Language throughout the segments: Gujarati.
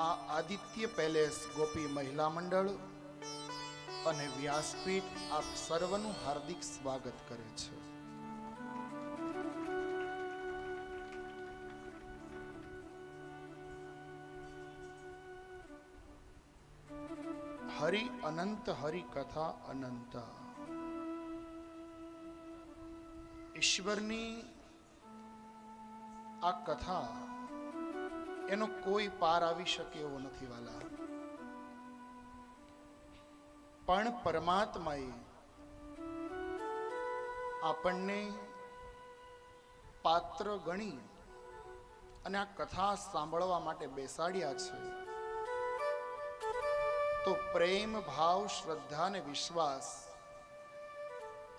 આ આદિત્ય પેલેસ ગોપી મહિલા મંડળ અને વ્યાસપીઠ આપ સર્વનું હાર્દિક સ્વાગત કરે છે. હરિ અનંત હરિ કથા અનંત. ઈશ્વરની આ કથા એનો કોઈ પાર આવી શકે એવો નથી વાલા. પણ પરમાત્માએ આપણને પાત્ર ગણી અને આ કથા સાંભળવા માટે બેસાડ્યા છે. તો પ્રેમ, ભાવ, શ્રદ્ધા અને વિશ્વાસ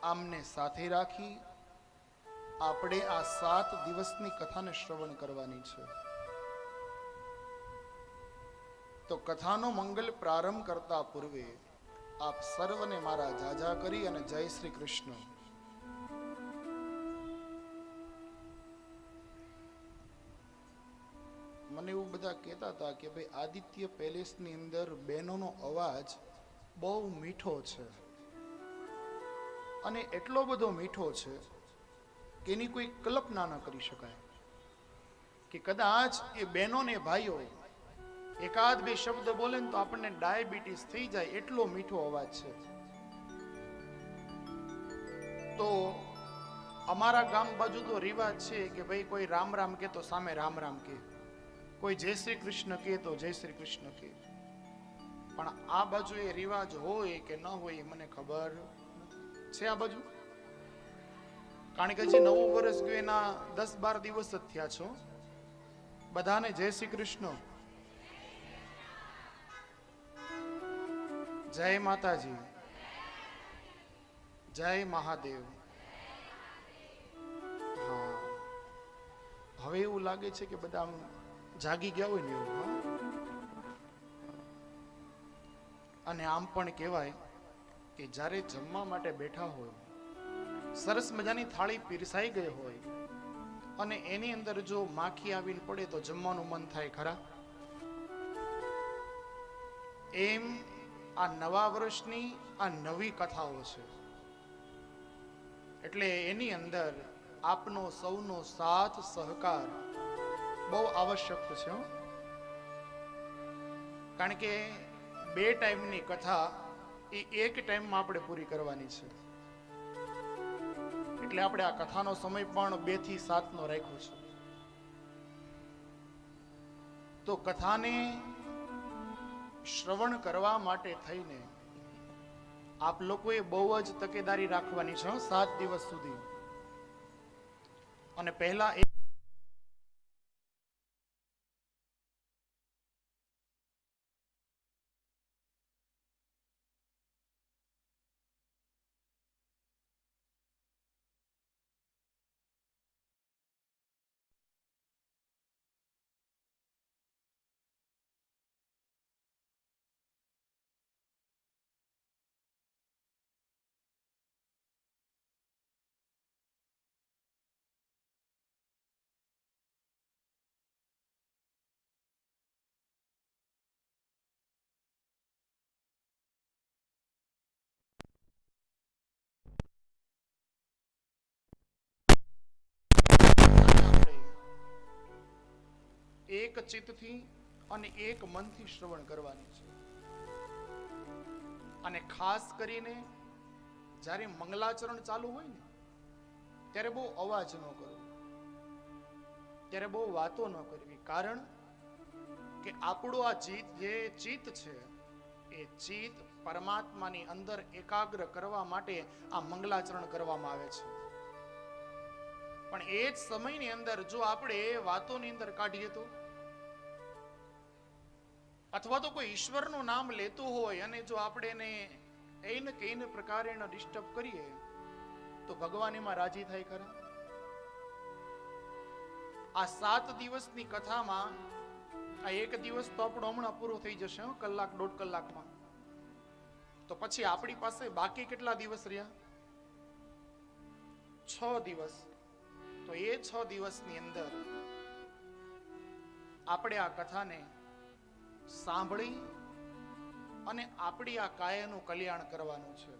આમને સાથે રાખી આપણે આ સાત દિવસની કથાને શ્રવણ કરવાની છે. તો કથાનો મંગલ પ્રારંભ કરતા પૂર્વે આપ સર્વને મારા જાજા કરી અને જય શ્રી કૃષ્ણ. મને એવું બધા કહેતા હતા કે ભાઈ આદિત્ય પેલેસની અંદર બહેનોનો અવાજ બહુ મીઠો છે. અને એટલો બધો મીઠો છે કે એની કોઈ કલ્પના ન કરી શકાય. કે કદાચ એ બહેનો ને ભાઈઓ એકાદ બે શબ્દ બોલે ને તો આપણને ડાયાબિટીસ થઈ જાય એટલો મીઠો અવાજ છે. તો અમારા ગામ બાજુ તો રિવાજ છે કે ભાઈ કોઈ રામ રામ કે તો સામે રામ રામ કે. કોઈ જય શ્રી કૃષ્ણ કે તો જય શ્રી કૃષ્ણ કે. પણ આ બાજુ એ રિવાજ હોય કે ન હોય એ મને ખબર છે આ બાજુ? કારણ કે હજી નવું વર્ષ ગયું, એના દસ બાર દિવસ જ થયા છો. બધાને જય શ્રી કૃષ્ણ. જય માતાજી. જય મહાદેવ. હવે એવું લાગે છે કે બધા જાગી ગયા હોય ને એવું અને આમ પણ કહેવાય કે જ્યારે જમવા માટે બેઠા હોય, સરસ મજાની થાળી પીરસાઈ ગઈ હોય, અને એની અંદર જો માખી આવીને પડે તો જમવાનું મન થાય ખરા? એમ આ નવા વર્ષની આ નવી કથાઓ છે. એટલે એની અંદર આપનો સૌનો સાથ, સહકાર બહુ આવશ્યક છે. કારણ કે બે ટાઈમની કથા એ એક ટાઈમમાં આપણે પૂરી કરવાની છે. એટલે આપણે આ કથાનો સમય પણ બેથી સાતનો રાખ્યો છે. તો કથાને શ્રવણ કરવા માટે થઈને આપ લોકોએ બહુ જ તકેદારી રાખવાની છે સાત દિવસ સુધી. અને પહેલા એક ચિત્તથી અને એક મનથી શ્રવણ કરવાની છે. અને ખાસ કરીને જ્યારે મંગલાચરણ ચાલુ હોય ને, ત્યારે બહુ અવાજ ન કરવો. ત્યારે બહુ વાતો ન કરવી. કારણ કે આપણું આ ચિત્ત જે ચિત્ત છે, એ ચિત્ત પરમાત્માની અંદર એકાગ્ર કરવા માટે આ મંગલાચરણ કરવામાં આવે છે. પણ એ જ સમયની અંદર જો આપણે વાતોની અંદર કાઢીએ તો અથવા તો કોઈ ઈશ્વરનું નામ લેતું હોય અને જો આપણે એને એને કે એને પ્રકારે એને ડિસ્ટર્બ કરીએ, તો ભગવાન એમાં રાજી થાય ખરા? આ સાત દિવસની કથામાં, આ એક દિવસ તો આપણો હમણાં પૂરો થઈ જશે કલાક દોઢ કલાકમાં. તો પછી આપણી પાસે બાકી કેટલા દિવસ રહ્યા? છ દિવસ. તો એ છ દિવસની અંદર, આપણે આ કથાને સાંભળી અને આપણી આ કાયાનું કલ્યાણ કરવાનું છે.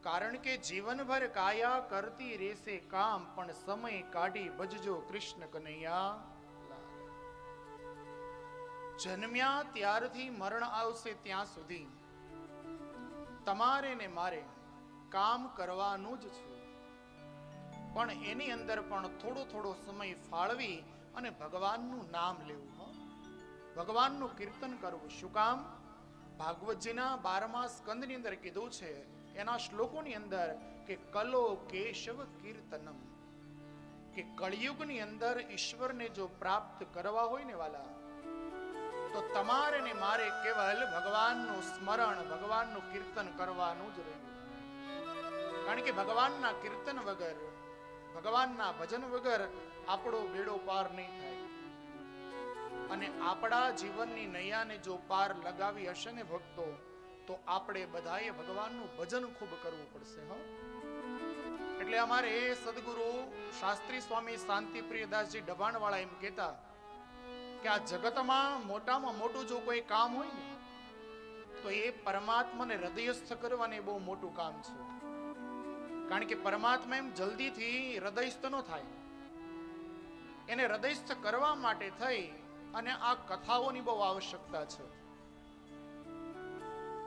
કારણ કે જીવનભર કાયા કરતી રહેશે કામ, પણ સમય કાઢી ભજજો કૃષ્ણ કનૈયા જન્મ્યા ત્યારથી મરણ આવશે ત્યાં સુધી. તમારે ને મારે કામ કરવાનું જ છે. પણ એની અંદર પણ થોડો થોડો સમય ફાળવી અને ભગવાનનું નામ લેવું. ભગવાનનું કીર્તન કરવું. શું કામ? ભાગવતજીના બારમા સ્કંદની અંદર કીધું છે, એના શ્લોકોની અંદર કે કલો કેશવ કીર્તનમ. કે કળિયુગની અંદર ઈશ્વરને જો પ્રાપ્ત કરવા હોય ને વાલા, તો તમારે ને મારે કેવલ ભગવાનનું સ્મરણ, ભગવાનનું કીર્તન કરવાનું જ રહ્યું. કારણ કે ભગવાનના કીર્તન વગર, ભગવાનના ભજન વગર આપણો બેડો પાર નહીં થાય. અને આપણા જીવનની નૈયાને જો પાર લગાવી હશે ને ભક્તો, તો આપણે બધાએ ભગવાનનું ભજન ખૂબ કરવું પડશે, હો. એટલે અમારે સદગુરુ શાસ્ત્રી સ્વામી શાંતિપ્રિયદાસજી ડબાણવાળા એમ કહેતા કે આ જગતમાં મોટામાં મોટું જો કોઈ કામ હોય ને, તો એ પરમાત્માને હૃદયસ્થ કરવાને બહુ મોટું કામ છે. કારણ કે પરમાત્મા એમ જલ્દીથી હૃદયસ્થ ન થાય. એને હૃદયસ્થ કરવા માટે થઈ અને આ કથાઓની બહુ આવશ્યકતા છે.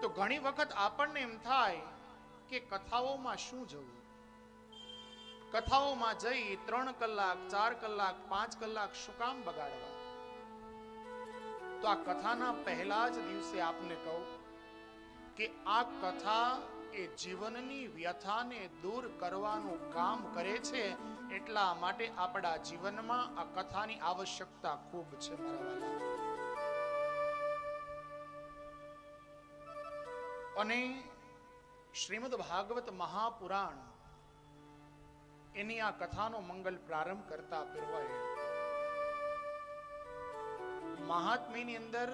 તો ઘણી વખત આપણને એમ થાય કે કથાઓમાં શું જવું? કથાઓમાં જઈ ત્રણ કલાક, ચાર કલાક, પાંચ કલાક શું કામ બગાડવા? તો આ કથાના પહેલા જ દિવસે આપને કહું કે આ કથા એ જીવનની વ્યથાને દૂર કરવાનું કામ કરે છે એટલા માટે આપણા જીવનમાં આ કથાની આવશ્યકતા ખૂબ છે અને શ્રીમદ ભાગવત મહાપુરાણ એની આ કથાનો મંગલ પ્રારંભ કરતા પૂર્વએ મહાત્મ્યની અંદર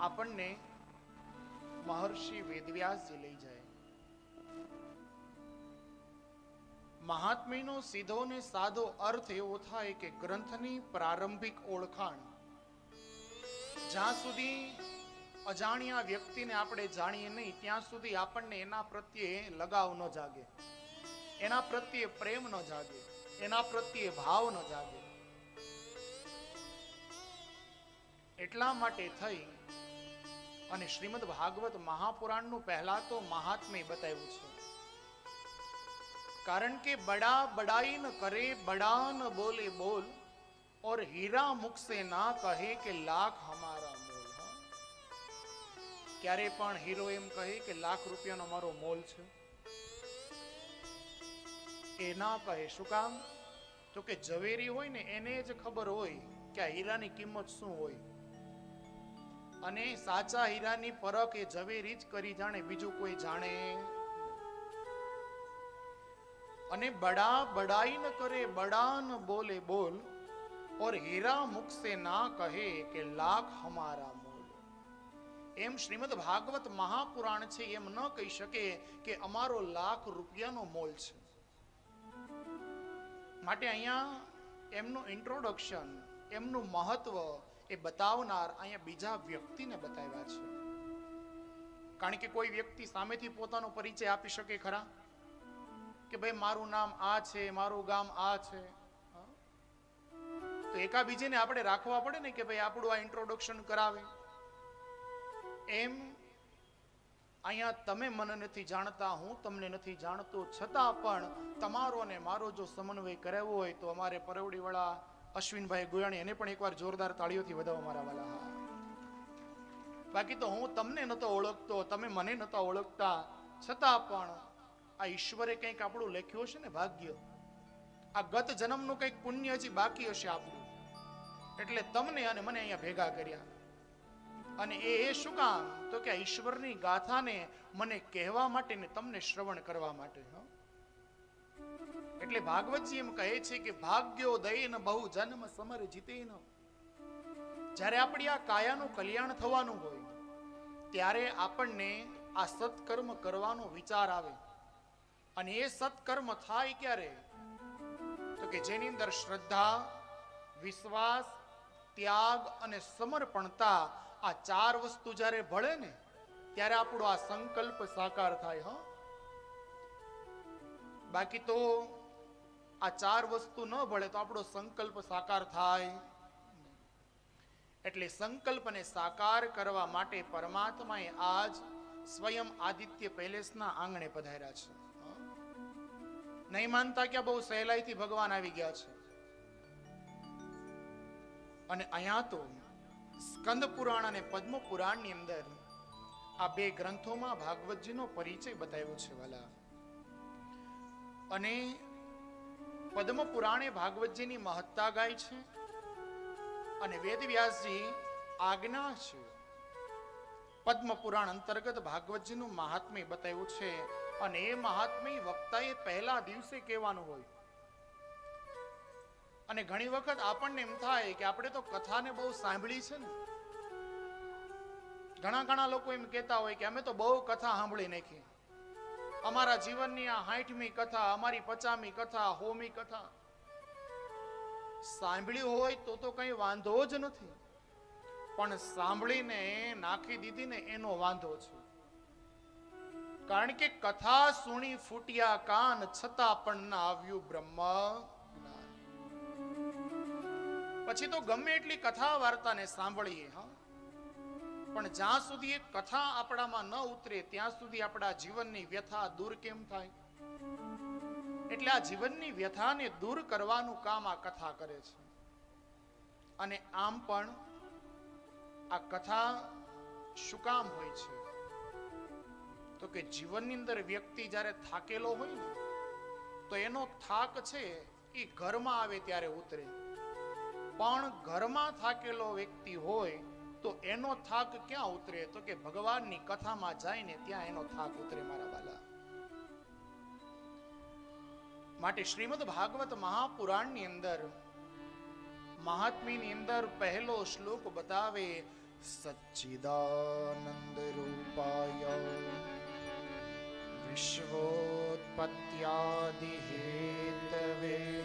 આપણને મહર્ષિ વેદવ્યાસજી લઈ જાય. મહાત્મ્યનો સીધો ને સાદો અર્થ એવો થાય કે ગ્રંથની પ્રારંભિક ઓળખાણ. જ્યાં સુધી અજાણ્યા વ્યક્તિને આપણે જાણીએ નહીં, ત્યાં સુધી આપણને એના પ્રત્યે લગાવ ન જાગે. એના પ્રત્યે પ્રેમ ન જાગે. એના પ્રત્યે ભાવ ન જાગે. એટલા માટે થઈ અને શ્રીમદ ભાગવત મહાપુરાણનું પહેલા તો મહાત્મ્ય બતાવ્યું છે. કારણ કે બડા બડાઈ ન કરે બડા ન બોલે બોલ, ઓર હીરા મુકસે ના કહે કે લાખ હમારા મોલ ક્યારે પણ હીરો એમ કહે કે લાખ રૂપિયાનો મારો મોલ છે. એ ના કહે. શું કામ? તો કે ઝવેરી હોય ને, એને જ ખબર હોય કે આ હીરાની કિંમત શું હોય. અને સાચા હીરાની પરખ એ ઝવેરી જ કરી જાણે, બીજું કોઈ જાણે. અને બડા બડાઈ ન કરે, બડા ન બોલે બોલ, ઓર હીરા મુખ ના કહે કે લાખ હમારા મોલ. એમ શ્રીમદ ભાગવત મહાપુરાણ છે, એમ ન કહી શકે કે અમારો લાખ રૂપિયાનો મોલ છે. માટે અહીંયા એમનું ઇન્ટ્રોડક્શન એમનું મહત્વ એ બતાવનાર અહીંયા બીજા વ્યક્તિને બતાવ્યા છે. કારણ કે કોઈ વ્યક્તિ સામેથી પોતાનો પરિચય આપી શકે ખરા? કે ભાઈ, મારું નામ આ છે, મારું ગામ આ છે? તો એકા બીજેને આપણે રાખવા પડે ને કે ભાઈ, આપણું આ ઇન્ટ્રોડક્શન કરાવે. એમ અહીંયા તમે મને નથી જાણતા, હું તમને નથી જાણતો. છતાં પણ તમારો અને મારો જો સમન્વય કરાવવો હોય તો અમારે પરવડીવાળા અશ્વિનભાઈ ગોયાણી એને પણ એકવાર જોરદાર તાળીઓથી વધાવો મારા વાલા. બાકી તો હું તમને નતો ઓળખતો, તમે મને નતા ઓળખતા. છતાં પણ આ ઈશ્વરે કંઈક આપણું લખ્યું હશે ને ભાગ્ય. આ ગત જન્મનું કંઈક પુણ્ય હજી બાકી હશે આપણું. એટલે તમને અને મને અહીંયા ભેગા કર્યા. અને એ એ શું કામ? તો કે આ ઈશ્વરની ગાથાને મને કહેવા માટે ને તમને શ્રવણ કરવા માટે, હો. એટલે ભાગવતજી એમ કહે છે કે ભાગ્યો દયન બહુ જન્મ સમર જીતેન જ્યારે આપણી આ કાયાનું કલ્યાણ થવાનું હોય, ત્યારે આપણને આ સત્કર્મ કરવાનો વિચાર આવે. અને એ સત્કર્મ થાય ક્યારે? તો કે જેની અંદર શ્રદ્ધા, વિશ્વાસ, ત્યાગ અને સમર્પણતા આ ચાર વસ્તુ જ્યારે ભળે ને, ત્યારે આપણો આ સંકલ્પ સાકાર થાય, હા. બાકી તો આ ચાર વસ્તુ ન ભળે તો આપણો સંકલ્પ સાકાર થાય. એટલે સંકલ્પને સાકાર કરવા માટે પરમાત્માએ આજ સ્વયં આદિત્ય પેલેસના આંગણે પધાર્યા છે. નહીં માનતા કે બહુ સહેલાઈથી ભગવાન આવી ગયા છે? અને અહીંયા તો સ્કંદ પુરાણ અને પદ્મ પુરાણની અંદર આ બે ગ્રંથોમાં ભાગવતજીનો પરિચય બતાવ્યો છે વાલા. અને પદ્મ પુરાણે ભાગવતજીની મહત્તા ગાય છે અને વેદવ્યાસજી આજ્ઞા છે. પદ્મ પુરાણ અંતર્ગત ભાગવતજીનું મહાત્મ્ય બતાવ્યું છે અને એ મહાત્મ્ય વક્તાએ પહેલા દિવસે કહેવાનું હોય. અને ઘણી વખત આપણને એમ થાય કે આપણે તો કથાને બહુ સાંભળી છે ને. ઘણા ઘણા લોકો એમ કહેતા હોય કે અમે તો બહુ કથા સાંભળી નાખી. અમારા જીવનની આ હાઠમી કથા, અમારી પચામી કથા, હોમી કથા. સાંભળી હોય તો તો કઈ વાંધો જ નથી. પણ સાંભળીને, નાખી દીધી ને એનો વાંધો છે. કારણ કે કથા સુણી ફૂટ્યા કાન, છતાં પણ ના આવ્યું બ્રહ્મ પછી તો ગમે એટલી કથા વાર્તાને સાંભળીએ, હા. પણ જ્યાં સુધી એ કથા આપણામાં ન ઉતરે, ત્યાં સુધી આપણા જીવનની વ્યથા દૂર કેમ થાય? એટલે આ જીવનની વ્યથાને દૂર કરવાનું કામ આ કથા કરે છે. અને આમ પણ આ કથા શું કામ હોય છે? તો કે જીવનની અંદર વ્યક્તિ જ્યારે થાકેલો હોય ને, તો એનો થાક છે એ ઘરમાં આવે ત્યારે ઉતરે. પણ ઘરમાં થાકેલો વ્યક્તિ હોય તો એનો થાક ક્યાં ઉતરે? તો કે ભગવાનની કથામાં જાય ને ત્યાં એનો થાક ઉતરે મારા વાલા માટે શ્રીમદ ભાગવત મહાપુરાણની અંદર, મહાત્મીની અંદર પહેલો શ્લોક બતાવે, સચ્ચિદાનંદ રૂપાય વિશ્વોત્પત્યાદિ હેતવે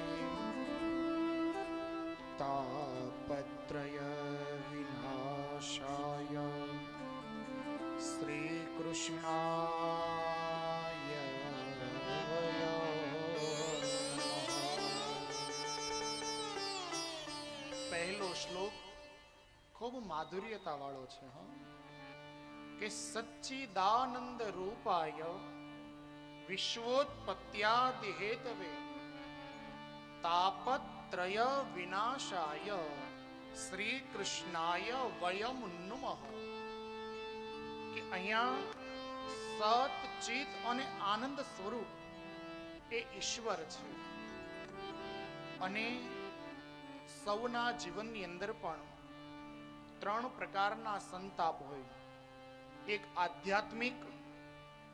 તાપત્રય વિનાશાય શ્રી કૃષ્ણાય પહેલો શ્લોક ખૂબ માધુર્યતા વાળો છે, હા. કે સચ્ચિદાનંદ રૂપાય વિશ્વોત્પત્યાદિ હેતવે તાપત્રય વિનાશાય. શ્રી કૃષ્ણાય વયમ નુમઃ કે અહીંયા સત ચિત અને આનંદ સ્વરૂપ એ ઈશ્વર છે. અને સૌના જીવનની અંદર પણ ત્રણ પ્રકારના સંતાપ હોય. એક આધ્યાત્મિક,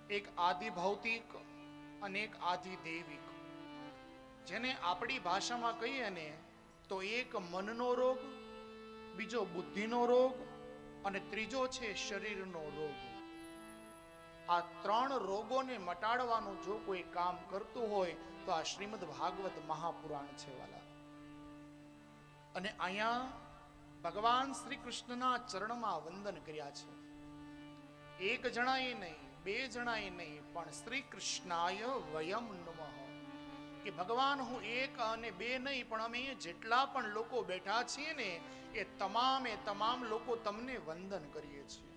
એક આદિ અને એક આદિ દૈવિક જેને આપણી ભાષામાં કહીએ ને તો એક મનનો રોગ બીજો બુદ્ધિનો રોગ અને ત્રીજો છે શરીરનો રોગ. આ ત્રણ રોગોને મટાડવાનું જો કોઈ કામ કરતું હોય, તો આ શ્રીમદ ભાગવત મહાપુરાણ છે વાલા. અને અહીંયા ભગવાન શ્રી કૃષ્ણના ચરણમાં વંદન કર્યા છે. એક જણાએ નહીં, બે જણાએ નહીં, પણ શ્રી કૃષ્ણાય વયમ નમઃ. કે ભગવાન હું એક અને બે નહીં, પણ અમે જેટલા પણ લોકો બેઠા છીએ ને, એ તમામે તમામ લોકો તમને વંદન કરીએ છીએ.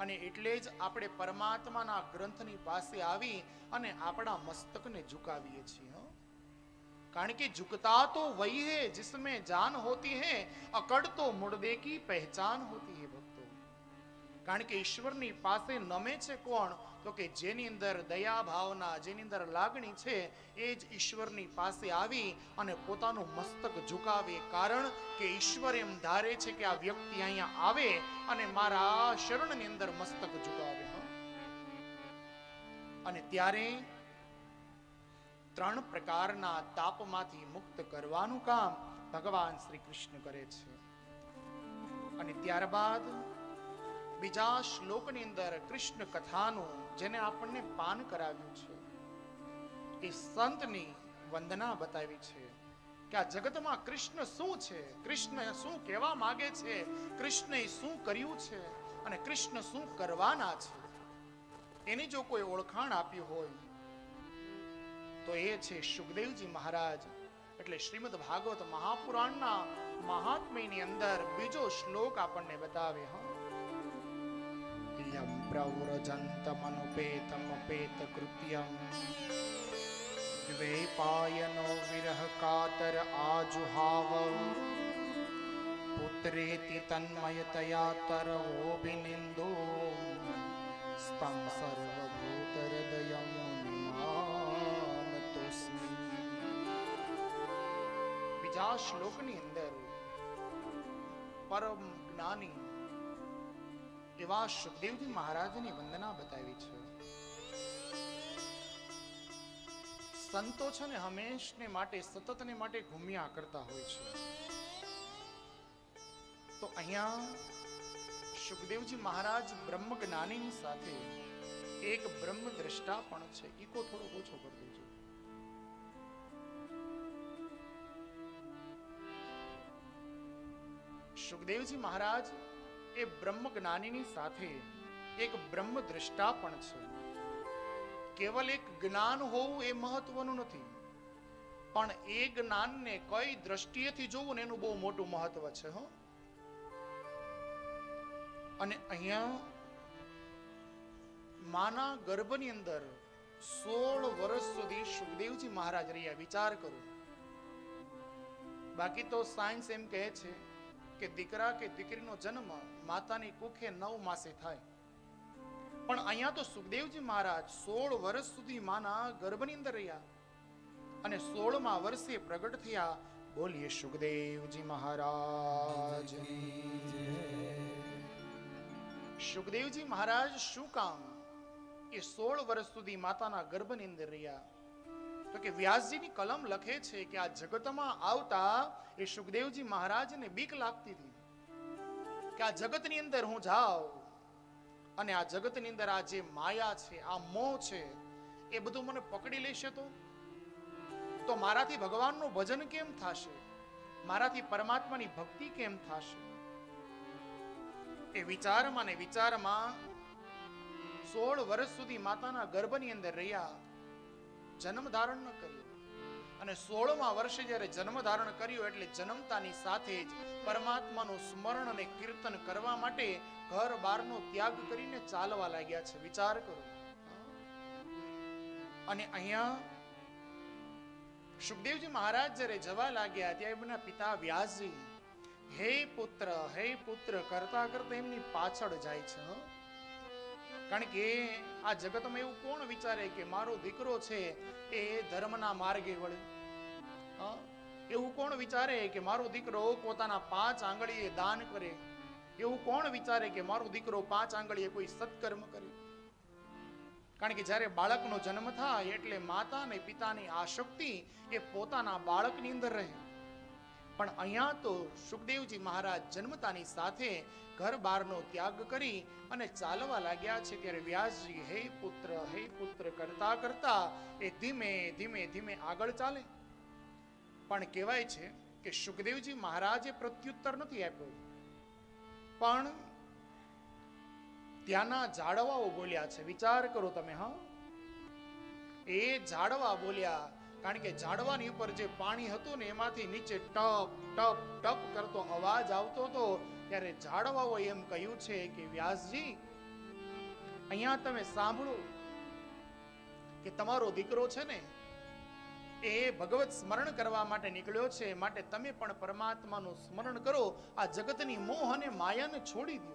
અને એટલે જ આપણે પરમાત્માના ગ્રંથની પાસે આવી અને આપણા મસ્તકને ઝુકાવીએ છીએ કારણ કે ઝુકતા તો વહી હે, જિસમે જાન હોતી હે, અકડ તો મૂળ દેકી પહેચાન હોતી હે કારણ કે ઈશ્વરની પાસે નમે છે કોણ? તો કે જેની અંદર દયા ભાવના, જેની અંદર લાગણી છે, એ જ ઈશ્વરની પાસે આવી અને પોતાનું મસ્તક ઝુકાવે. કારણ કે ઈશ્વર એમ ધારે છે કે આ વ્યક્તિ અહીંયા આવે અને મારા શરણની અંદર મસ્તક ઝુકાવે. અને ત્યારે ત્રણ પ્રકારના તાપમાંથી મુક્ત કરવાનું કામ ભગવાન શ્રી કૃષ્ણ કરે છે. અને ત્યારબાદ બીજા શ્લોકની અંદર કૃષ્ણ કથાનું જેને આપણને પાન કરાવ્યું છે, એ સંતની વંદના બતાવી છે કે આ જગતમાં કૃષ્ણ શું છે, કૃષ્ણ શું કહેવા માંગે છે, કૃષ્ણએ શું કર્યું છે અને કૃષ્ણ શું કરવાના છે, એની જો કોઈ ઓળખાણ આપ્યું હોય તો એ છે સુખદેવજી મહારાજ. એટલે શ્રીમદ ભાગવત મહાપુરાણના મહાત્મ્યની અંદર બીજો શ્લોક આપણને બતાવે, હા. દ્વૈપાયનો વિરહ કાતર આજુહાવ પુત્રેતિ તન્મયતયા તરવોభిનિંદો સ્તં સર્વભૂતહૃદયમ નિમાનતોસ્મિ બીજા શ્લોકની અંદર પરમ જ્ઞાની એવા સુખદેવજી મહારાજની વંદના બતાવી છે. સંતો છે ને હંમેશને માટે, સતતને માટે ઘૂમ્યા કરતા હોય છે. તો અહીંયા સુખદેવજી મહારાજ બ્રહ્મ જ્ઞાનીની સાથે એક બ્રહ્મ દ્રષ્ટા પણ છે. ઈકો થોડો ઓછો કરી દેજો. સુખદેવજી મહારાજ એ બ્રહ્મ જ્ઞાનીની સાથે એક બ્રહ્મ દ્રષ્ટા પણ છે. કેવલ એક જ્ઞાન હોવું એ મહત્વનું નથી. પણ એ જ્ઞાનને કઈ દ્રષ્ટિએથી જોવું ને એનું બહુ મોટું મહત્વ છે, હો. અને અહીંયા માના ગર્ભની અંદર સોળ વર્ષ સુધી સુખદેવજી મહારાજ રહ્યા. વિચાર કરો. બાકી તો સાયન્સ એમ કહે છે કે દીકરા કે દીકરીનો જન્મ માતાની કુખે નવ માસે થાય. પણ અહીંયા તો સુખદેવજી મહારાજ સોળ વર્ષ સુધી માના ગર્ભની અંદર રહ્યા અને સોળમા વર્ષે પ્રગટ થયા. બોલીએ સુખદેવજી મહારાજ. સુખદેવજી મહારાજ શું કામ? એ સોળ વર્ષ સુધી માતાના ગર્ભની અંદર રહ્યા. તો કે વ્યાસજીની કલમ લખે છે કે આ જગતમાં આવતા એ સુખદેવજી મહારાજને બીક લાગતી હતી. કે આ જગતની અંદર હું જાઉં અને આ જગતની અંદર આ જે માયા છે, આ મોહ છે, એ બધું મને પકડી લેશે તો? તો મારાથી ભગવાનનું ભજન કેમ થશે? મારાથી પરમાત્માની ભક્તિ કેમ થશે? એ વિચારમાં ને વિચારમાં સોળ વર્ષ સુધી માતાના ગર્ભની અંદર રહ્યા જન્મ ધારણ ન કર્યું. અને સોળમા વર્ષે જ્યારે જન્મ ધારણ કર્યું એટલે જન્મતાની સાથે જ પરમાત્માનું સ્મરણ અને કીર્તન કરવા માટે ઘર બારનો ત્યાગ કરીને ચાલવા લાગ્યા છે. વિચાર કરો. અને અહીંયા સુખદેવજી મહારાજ જ્યારે જવા લાગ્યા ત્યારે એમના પિતા વ્યાસજી હે પુત્ર હે પુત્ર, કરતા કરતા એમની પાછળ જાય છે. કારણ કે આ જગતમાં એવું કોણ વિચારે કે મારો દીકરો છે એ ધર્મના માર્ગે વળે? એવું કોણ વિચારે કે મારો દીકરો પોતાના પાંચ આંગળીએ દાન કરે? એવું કોણ વિચારે કે મારો દીકરો પાંચ આંગળીએ કોઈ સત્કર્મ કરે? કારણ કે જ્યારે બાળકનો જન્મ થાય એટલે માતા અને પિતાની આશક્તિ એ પોતાના બાળકની અંદર રહે. પણ અહીંયા તો સુખદેવજી મહારાજ જન્મતાની સાથે ઘર બારનો ત્યાગ કરી અને ચાલવા લાગ્યા છે ત્યારે વ્યાસજી, હે પુત્ર હે પુત્ર, કરતા કરતા એ ધીમે ધીમે ધીમે આગળ ચાલે. પણ કહેવાય છે કે સુખદેવજી મહારાજે પ્રત્યુત્તર નથી આપ્યો. પણ ત્યાંના ઝાડવાઓ બોલ્યા છે, વિચાર કરો તમે, હા? એ ઝાડવા બોલ્યા કારણ કે ઝાડવાની ઉપર જે પાણી હતું ને એમાંથી નીચે ટપ ટપ ટપ કરતો અવાજ આવતો હતો, ત્યારે ઝાડવાઓ એમ કહ્યું છે કે, વ્યાસજી, અહીંયા તમે સાંભળો કે તમારો દીકરો છે ને, એ ભગવત સ્મરણ કરવા માટે નીકળ્યો છે. માટે તમે પણ પરમાત્માનું સ્મરણ કરો. આ જગતની મોહ અને માયાને છોડી દો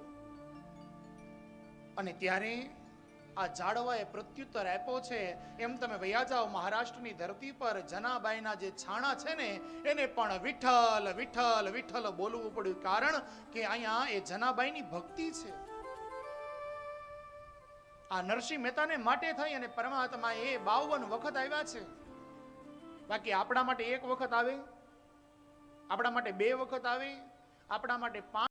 અને ત્યારે આ જાડવાએ પ્રત્યુત્તર આપ્યો છે. એમ તમે વૈયા જાઓ મહારાષ્ટ્રની ધરતી પર. જનાબાઈના જે છાણા છે ને, એને પણ વિઠ્ઠલ વિઠ્ઠલ વિઠ્ઠલ બોલવું પડ્યું. કારણ કે અહીંયા એ જનાબાઈની ભક્તિ છે. આ નરસિંહ મહેતાને માટે થઈ અને પરમાત્મા એ બાવન વખત આવ્યા છે. બાકી આપણા માટે એક વખત આવે, આપણા માટે બે વખત આવે, આપણા માટે પાંચ